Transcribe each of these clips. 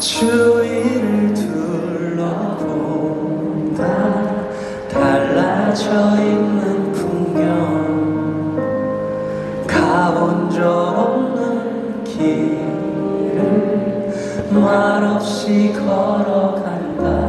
주위를 둘러본다. 달라져 있는 풍경. 가본 적 없는 길을 말없이 걸어간다.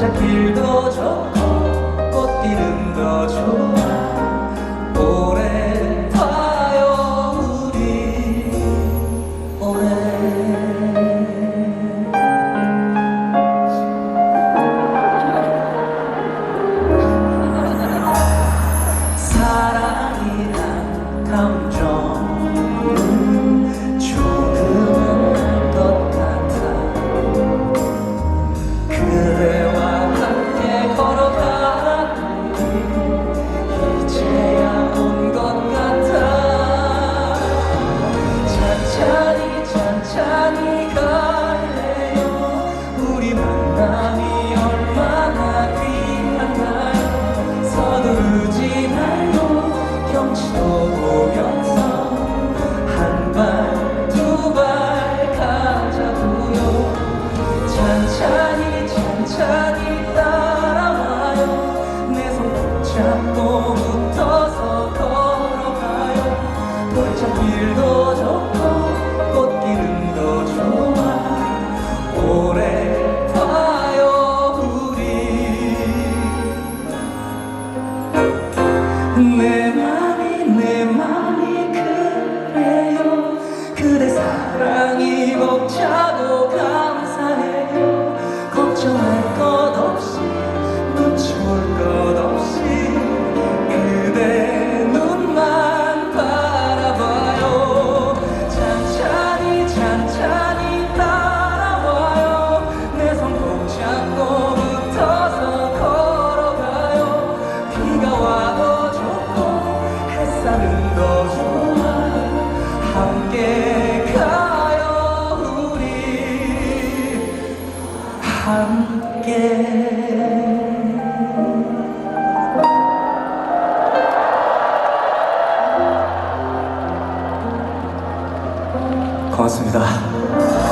찾길도 좋고 꽃길은 더 좋고. 내 맘이 내 맘이 그래요. 그대 사랑이 벅차 고맙습니다.